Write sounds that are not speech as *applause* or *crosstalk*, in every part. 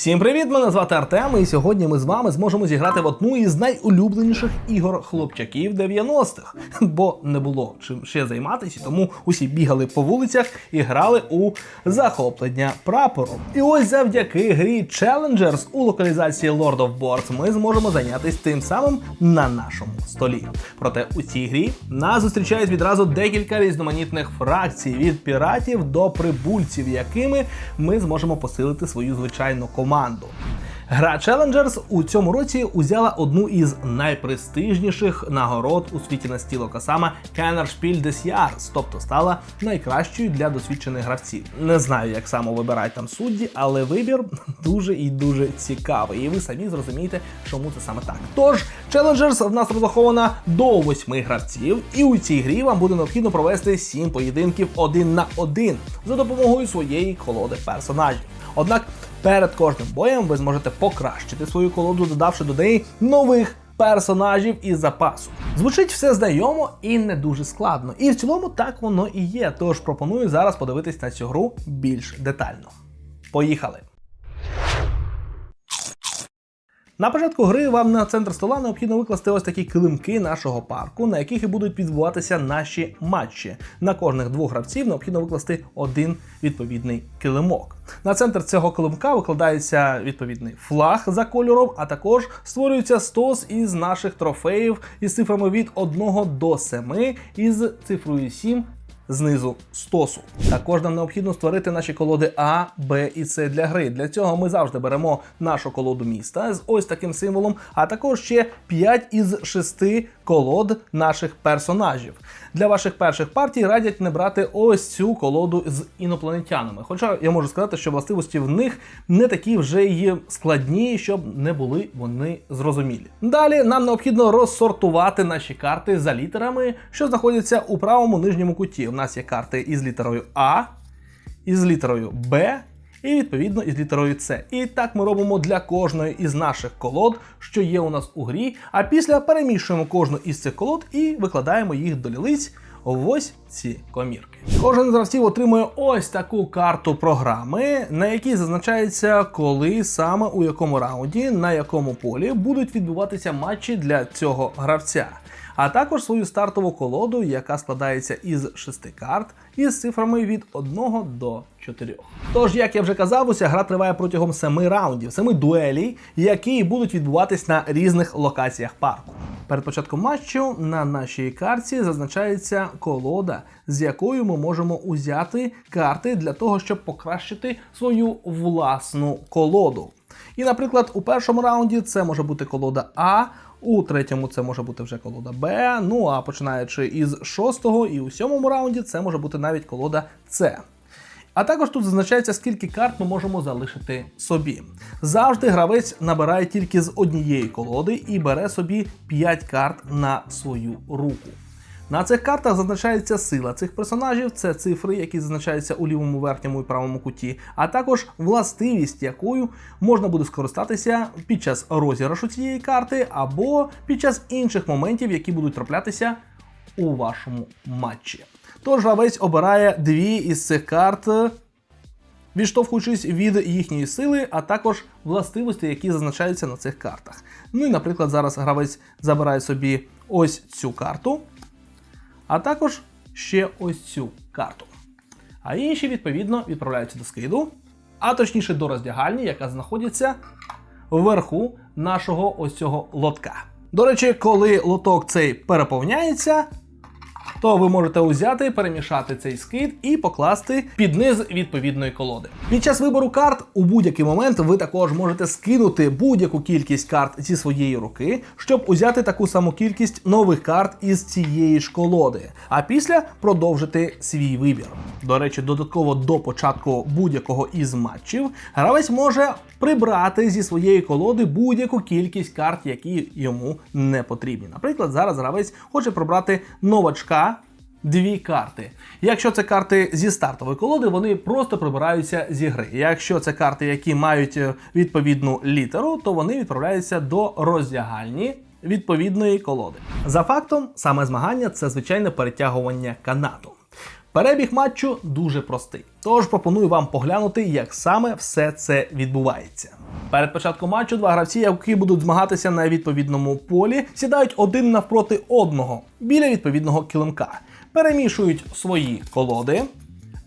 Всім привіт! Мене звати Артем, і сьогодні ми з вами зможемо зіграти в одну із найулюбленіших ігор хлопчаків 90-х. *laughs* Бо не було чим ще займатися, тому усі бігали по вулицях і грали у захоплення прапором. І ось завдяки грі Challengers у локалізації Lord of Boards ми зможемо зайнятися тим самим на нашому столі. Проте у цій грі нас зустрічають відразу декілька різноманітних фракцій від піратів до прибульців, якими ми зможемо посилити свою звичайну команду. Гра Challengers у цьому році узяла одну із найпрестижніших нагород у світі настілок, а саме Kennerspiel des Jahres, тобто стала найкращою для досвідчених гравців. Не знаю, як саме вибирають там судді, але вибір *laughs* дуже і дуже цікавий. І ви самі зрозумієте, чому це саме так. Тож, Challengers в нас розрахована до восьми гравців, і у цій грі вам буде необхідно провести сім поєдинків один на один за допомогою своєї колоди персонажів. Однак перед кожним боєм ви зможете покращити свою колоду, додавши до неї нових персонажів із запасу. Звучить все знайомо і не дуже складно. І в цілому так воно і є. Тож пропоную зараз подивитись на цю гру більш детально. Поїхали! На початку гри вам на центр стола необхідно викласти ось такі килимки нашого парку, на яких і будуть відбуватися наші матчі. На кожних двох гравців необхідно викласти один відповідний килимок. На центр цього килимка викладається відповідний флаг за кольором, а також створюється стос із наших трофеїв із цифрами від 1 до 7 із цифрою 7 знизу стосу. Також нам необхідно створити наші колоди А, Б і С для гри. Для цього ми завжди беремо нашу колоду міста з ось таким символом, а також ще 5 із 6 колод наших персонажів. Для ваших перших партій радять не брати ось цю колоду з інопланетянами. Хоча я можу сказати, що властивості в них не такі вже й складні, щоб не були вони зрозумілі. Далі нам необхідно розсортувати наші карти за літерами, що знаходяться у правому нижньому куті. У нас є карти із літерою А, із літерою Б. І відповідно із літерою С. І так ми робимо для кожної із наших колод, що є у нас у грі. А після перемішуємо кожну із цих колод і викладаємо їх до лілиць ось ці комірки. Кожен з гравців отримує ось таку карту програми, на якій зазначається, коли саме у якому раунді, на якому полі будуть відбуватися матчі для цього гравця. А також свою стартову колоду, яка складається із шести карт із цифрами від 1 до 4. Тож, як я вже казав, уся гра триває протягом 7 раундів, 7 дуелей, які будуть відбуватись на різних локаціях парку. Перед початком матчу на нашій карті зазначається колода, з якою ми можемо узяти карти для того, щоб покращити свою власну колоду. І, наприклад, у першому раунді це може бути колода А. У третьому це може бути вже колода Б. Ну а починаючи із шостого і у сьомому раунді це може бути навіть колода С. А також тут зазначається, скільки карт ми можемо залишити собі. Завжди гравець набирає тільки з однієї колоди і бере собі 5 карт на свою руку. На цих картах зазначається сила цих персонажів, це цифри, які зазначаються у лівому верхньому і правому куті, а також властивість, якою можна буде скористатися під час розіграшу цієї карти, або під час інших моментів, які будуть траплятися у вашому матчі. Тож гравець обирає дві із цих карт. Відштовхуючись від їхньої сили, а також властивості, які зазначаються на цих картах. Ну і, наприклад, зараз гравець забирає собі ось цю карту, а також ще ось цю карту. А інші, відповідно, відправляються до скиду, а точніше до роздягальні, яка знаходиться вверху нашого ось цього лотка. До речі, коли лоток цей переповняється, то ви можете узяти, перемішати цей скид і покласти під низ відповідної колоди. Під час вибору карт у будь-який момент ви також можете скинути будь-яку кількість карт зі своєї руки, щоб узяти таку саму кількість нових карт із цієї ж колоди, а після продовжити свій вибір. До речі, додатково до початку будь-якого із матчів гравець може прибрати зі своєї колоди будь-яку кількість карт, які йому не потрібні. Наприклад, зараз гравець хоче прибрати новачка дві карти. Якщо це карти зі стартової колоди, вони просто прибираються зі гри. Якщо це карти, які мають е, відповідну літеру, то вони відправляються до роздягальні. Відповідної колоди. За фактом, саме змагання це звичайне перетягування канату. Перебіг матчу дуже простий, тож пропоную вам поглянути, як саме все це відбувається. Перед початком матчу два гравці, які будуть змагатися на відповідному полі, сідають один навпроти одного біля відповідного килимка, перемішують свої колоди.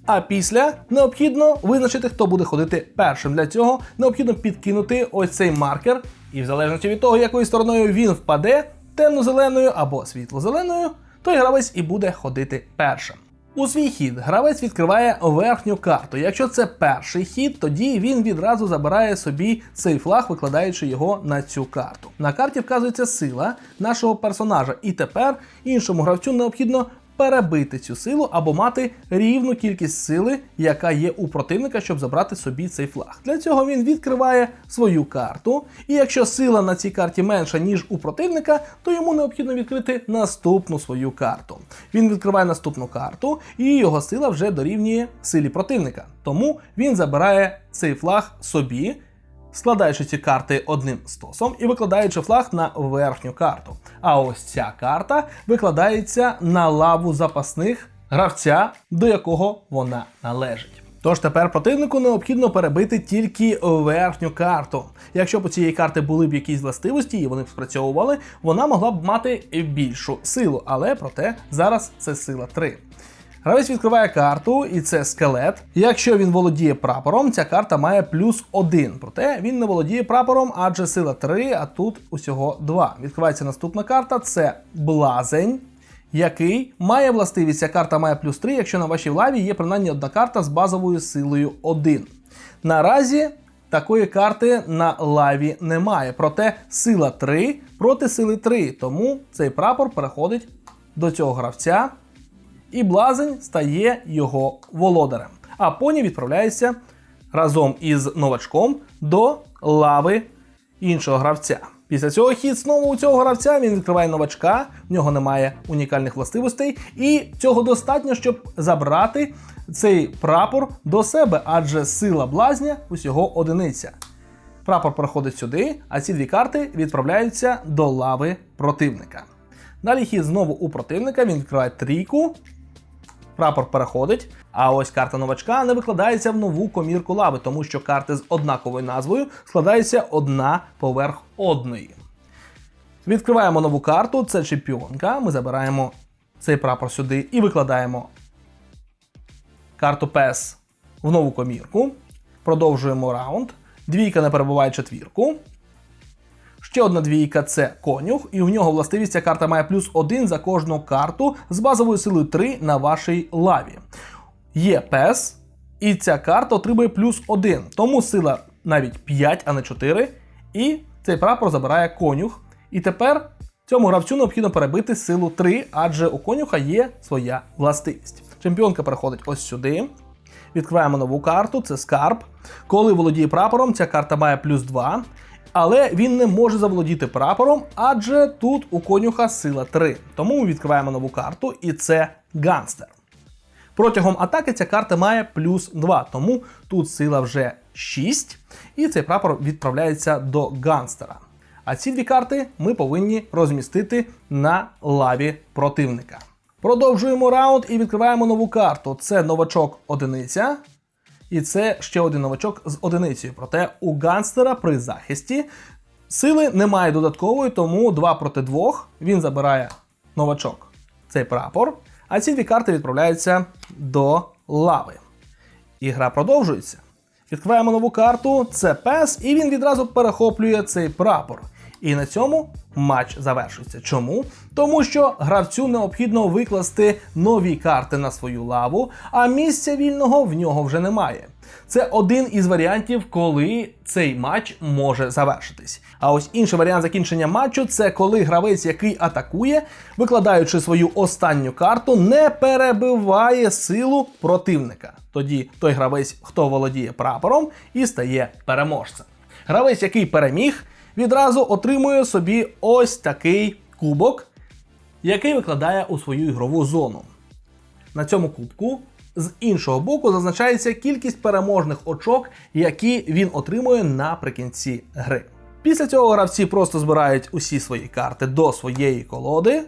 А після необхідно визначити, хто буде ходити першим. Для цього необхідно підкинути ось цей маркер, і в залежності від того, якою стороною він впаде, темно-зеленою або світло-зеленою, той гравець і буде ходити першим. У свій хід гравець відкриває верхню карту. Якщо це перший хід, тоді він відразу забирає собі цей флаг, викладаючи його на цю карту. На карті вказується сила нашого персонажа, і тепер іншому гравцю необхідно перебити цю силу або мати рівну кількість сили, яка є у противника, щоб забрати собі цей флаг. Для цього він відкриває свою карту, і якщо сила на цій карті менша, ніж у противника, то йому необхідно відкрити наступну свою карту. Він відкриває наступну карту, і його сила вже дорівнює силі противника. Тому він забирає цей флаг собі складаючи ці карти одним стосом і викладаючи флаг на верхню карту. А ось ця карта викладається на лаву запасних гравця, до якого вона належить. Тож тепер противнику необхідно перебити тільки верхню карту. Якщо б у цієї карти були б якісь властивості і вони б спрацьовували, вона могла б мати більшу силу, але проте зараз це сила 3. Гравець відкриває карту, і це скелет. Якщо він володіє прапором, ця карта має плюс 1. Проте він не володіє прапором, адже сила 3, а тут усього 2. Відкривається наступна карта це блазень. Який має властивість, ця карта має плюс 3, якщо на вашій лаві є принаймні одна карта з базовою силою 1. Наразі такої карти на лаві немає. Проте сила 3 проти сили 3. Тому цей прапор переходить до цього гравця і блазень стає його володарем. А поні відправляється разом із новачком до лави іншого гравця. Після цього хід знову у цього гравця він відкриває новачка, в нього немає унікальних властивостей, і цього достатньо, щоб забрати цей прапор до себе, адже сила блазня усього одиниця. Прапор проходить сюди, а ці дві карти відправляються до лави противника. Далі хід знову у противника, він відкриває трійку, Прапор переходить, а ось карта новачка не викладається в нову комірку лави, тому що карти з однаковою назвою складаються одна поверх одної. Відкриваємо нову карту, це чемпіонка. Ми забираємо цей прапор сюди і викладаємо карту PES в нову комірку. Продовжуємо раунд. Двійка не перебуває четвірку. Ще одна двійка це конюх, і в нього властивість ця карта має плюс 1 за кожну карту з базовою силою 3 на вашій лаві. Є пес, і ця карта отримує плюс 1, тому сила навіть 5, а не 4. І цей прапор забирає конюх. І тепер цьому гравцю необхідно перебити силу 3, адже у конюха є своя властивість. Чемпіонка переходить ось сюди. Відкриваємо нову карту, це скарб. Коли володіє прапором, ця карта має плюс 2 але він не може заволодіти прапором, адже тут у конюха сила 3. Тому ми відкриваємо нову карту, і це ганстер. Протягом атаки ця карта має плюс 2, тому тут сила вже 6, і цей прапор відправляється до ганстера. А ці дві карти ми повинні розмістити на лаві противника. Продовжуємо раунд і відкриваємо нову карту. Це новачок одиниця. І це ще один новачок з одиницею. Проте у ганстера при захисті сили немає додаткової, тому 2 проти 2 він забирає новачок цей прапор. А ці дві карти відправляються до лави. І гра продовжується. Відкриваємо нову карту, це пес, і він відразу перехоплює цей прапор. І на цьому матч завершується. Чому? Тому що гравцю необхідно викласти нові карти на свою лаву, а місця вільного в нього вже немає. Це один із варіантів, коли цей матч може завершитись. А ось інший варіант закінчення матчу це коли гравець, який атакує, викладаючи свою останню карту, не перебиває силу противника. Тоді той гравець, хто володіє прапором, і стає переможцем. Гравець, який переміг, відразу отримує собі ось такий кубок, який викладає у свою ігрову зону. На цьому кубку з іншого боку зазначається кількість переможних очок, які він отримує наприкінці гри. Після цього гравці просто збирають усі свої карти до своєї колоди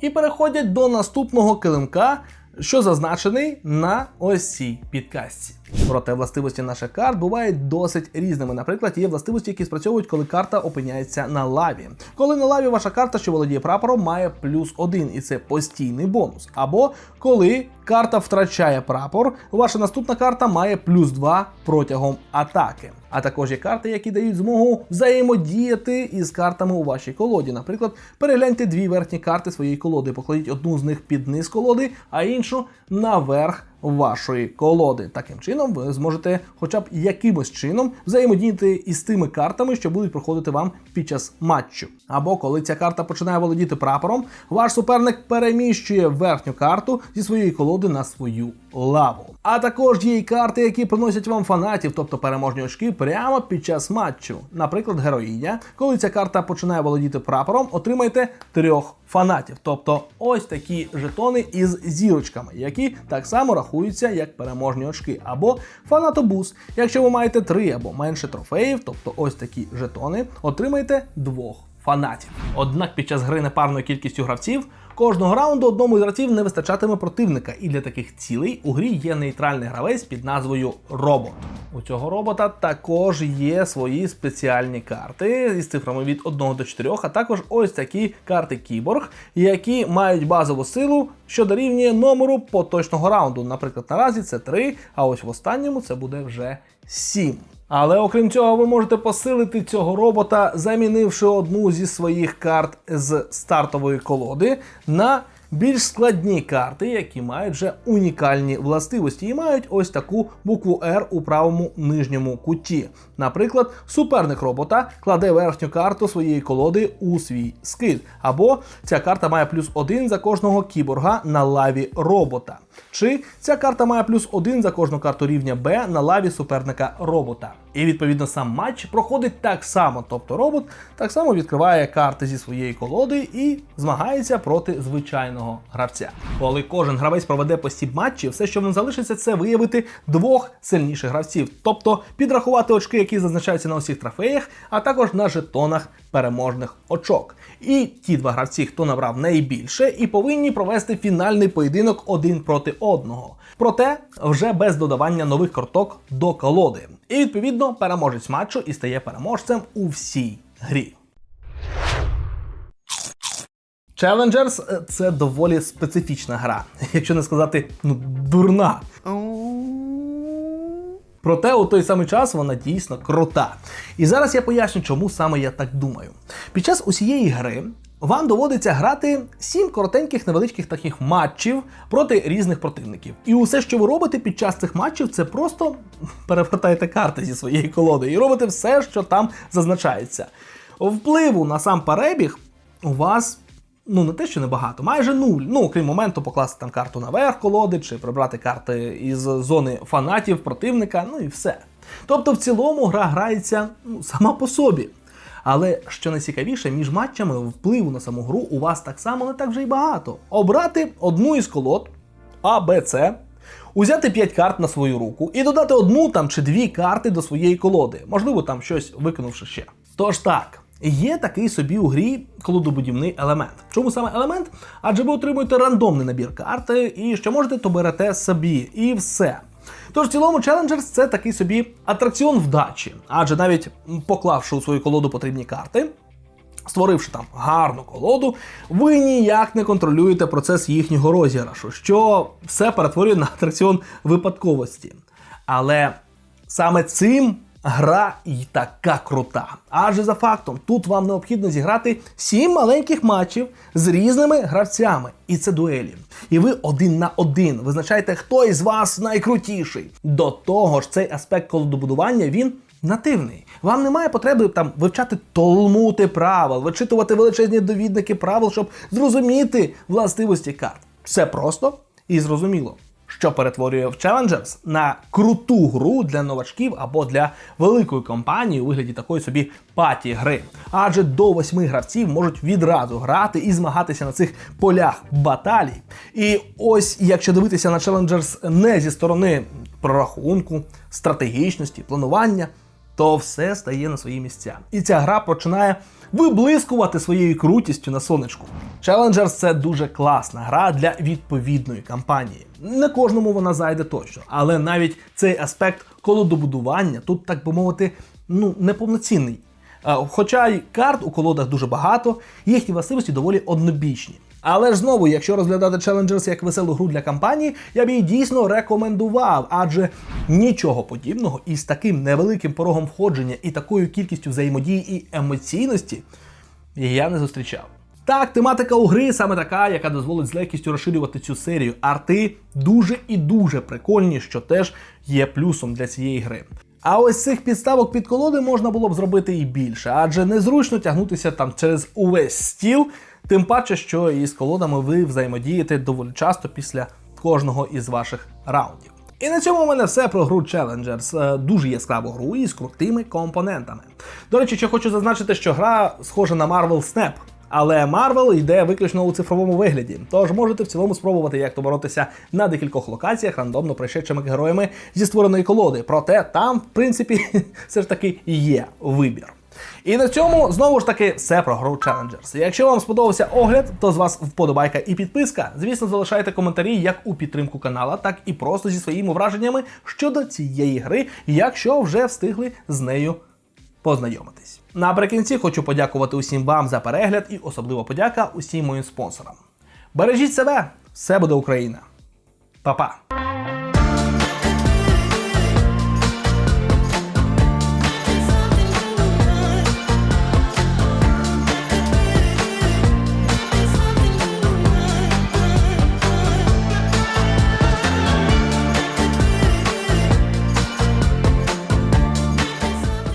і переходять до наступного килимка, що зазначений на ось цій підказці. Проте властивості наших карт бувають досить різними. Наприклад, є властивості, які спрацьовують, коли карта опиняється на лаві. Коли на лаві ваша карта, що володіє прапором, має плюс один, і це постійний бонус. Або коли карта втрачає прапор, ваша наступна карта має плюс 2 протягом атаки. А також є карти, які дають змогу взаємодіяти із картами у вашій колоді. Наприклад, перегляньте дві верхні карти своєї колоди, покладіть одну з них під низ колоди, а іншу наверх вашої колоди. Таким чином, ви зможете, хоча б якимось чином, взаємодіяти із тими картами, що будуть проходити вам під час матчу. Або коли ця карта починає володіти прапором, ваш суперник переміщує верхню карту зі своєї колоди на свою лаву. А також є й карти, які приносять вам фанатів, тобто переможні очки, прямо під час матчу. Наприклад, героїня. Коли ця карта починає володіти прапором, отримайте трьох фанатів, тобто ось такі жетони із зірочками, які так само рахуються як переможні очки, або фанатобус. Якщо ви маєте три або менше трофеїв, тобто ось такі жетони, отримайте двох фанатів. Однак під час гри непарною кількістю гравців кожного раунду одному з гравців не вистачатиме противника, і для таких цілей у грі є нейтральний гравець під назвою робот. У цього робота також є свої спеціальні карти із цифрами від 1 до 4, а також ось такі карти кіборг, які мають базову силу, що дорівнює номеру поточного раунду. Наприклад, наразі це 3, а ось в останньому це буде вже 7. Але окрім цього, ви можете посилити цього робота, замінивши одну зі своїх карт з стартової колоди на більш складні карти, які мають вже унікальні властивості і мають ось таку букву R у правому нижньому куті. Наприклад, суперник робота кладе верхню карту своєї колоди у свій скид, або ця карта має плюс один за кожного кіборга на лаві робота. Чи ця карта має плюс один за кожну карту рівня Б на лаві суперника робота. І відповідно сам матч проходить так само, тобто робот так само відкриває карти зі своєї колоди і змагається проти звичайного гравця. Коли кожен гравець проведе по стіп матчі, все, що вам залишиться, це виявити двох сильніших гравців, тобто підрахувати очки, які зазначаються на усіх трофеях, а також на жетонах переможних очок. І ті два гравці, хто набрав найбільше, і повинні провести фінальний поєдинок один проти одного. Проте вже без додавання нових карток до колоди. І відповідно переможець матчу і стає переможцем у всій грі. Е, – це доволі специфічна гра, якщо не сказати ну, дурна. Проте у той самий час вона дійсно крута. І зараз я поясню, чому саме я так думаю. Під час усієї гри вам доводиться грати сім коротеньких невеличких таких матчів проти різних противників. І усе, що ви робите під час цих матчів, це просто перевертаєте карти зі своєї колоди і робите все, що там зазначається. Впливу на сам перебіг у вас. Ну, не те, що небагато, майже нуль. Ну, крім моменту, покласти там карту наверх колоди, чи прибрати карти із зони фанатів противника, ну і все. Тобто, в цілому гра грається ну, сама по собі. Але що найцікавіше, між матчами впливу на саму гру у вас так само не так вже й багато. Обрати одну із колод А, Б, С, узяти 5 карт на свою руку і додати одну там чи дві карти до своєї колоди, можливо, там щось викинувши ще. Тож так. Є такий собі у грі колодобудівний елемент. Чому саме елемент? Адже ви отримуєте рандомний набір карти, і що можете, то берете собі, і все. Тож в цілому Challengers це такий собі атракціон вдачі, адже навіть поклавши у свою колоду потрібні карти, створивши там гарну колоду, ви ніяк не контролюєте процес їхнього розіграшу, що все перетворює на атракціон випадковості. Але саме цим гра й така крута. Адже за фактом, тут вам необхідно зіграти сім маленьких матчів з різними гравцями. І це дуелі. І ви один на один визначаєте, хто із вас найкрутіший. До того ж, цей аспект колодобудування він. Нативний. Вам немає потреби там вивчати толмути правил, вичитувати величезні довідники правил, щоб зрозуміти властивості карт. Все просто і зрозуміло що перетворює в Challengers на круту гру для новачків або для великої компанії у вигляді такої собі паті гри. Адже до восьми гравців можуть відразу грати і змагатися на цих полях баталій. І ось якщо дивитися на Challengers не зі сторони прорахунку, стратегічності, планування. То все стає на свої місця. І ця гра починає виблискувати своєю крутістю на сонечку. Challengers це дуже класна гра для відповідної кампанії. Не кожному вона зайде точно, але навіть цей аспект колодобудування тут, так би мовити, ну неповноцінний. Хоча й карт у колодах дуже багато, їхні властивості доволі однобічні. Але ж знову, якщо розглядати Challengers як веселу гру для кампанії, я б її дійсно рекомендував, адже нічого подібного із таким невеликим порогом входження і такою кількістю взаємодії і емоційності я не зустрічав. Так, тематика у гри саме така, яка дозволить з легкістю розширювати цю серію. Арти дуже і дуже прикольні, що теж є плюсом для цієї гри. А ось цих підставок під колоди можна було б зробити і більше, адже незручно тягнутися там через увесь стіл, тим паче, що із колодами ви взаємодієте доволі часто після кожного із ваших раундів. І на цьому у мене все про гру Challengers. Е, Дуже яскраву гру із крутими компонентами. До речі, ще хочу зазначити, що гра схожа на Marvel Snap. Але Marvel йде виключно у цифровому вигляді, тож можете в цілому спробувати, як то боротися на декількох локаціях рандомно пришедшими героями зі створеної колоди. Проте там, в принципі, *laughs* все ж таки є вибір. І на цьому знову ж таки все про гру Challengers. Якщо вам сподобався огляд, то з вас вподобайка і підписка. Звісно, залишайте коментарі як у підтримку канала, так і просто зі своїми враженнями щодо цієї гри, якщо вже встигли з нею познайомитись. Наприкінці хочу подякувати усім вам за перегляд і особливо подяка усім моїм спонсорам. Бережіть себе, все буде Україна. Па-па!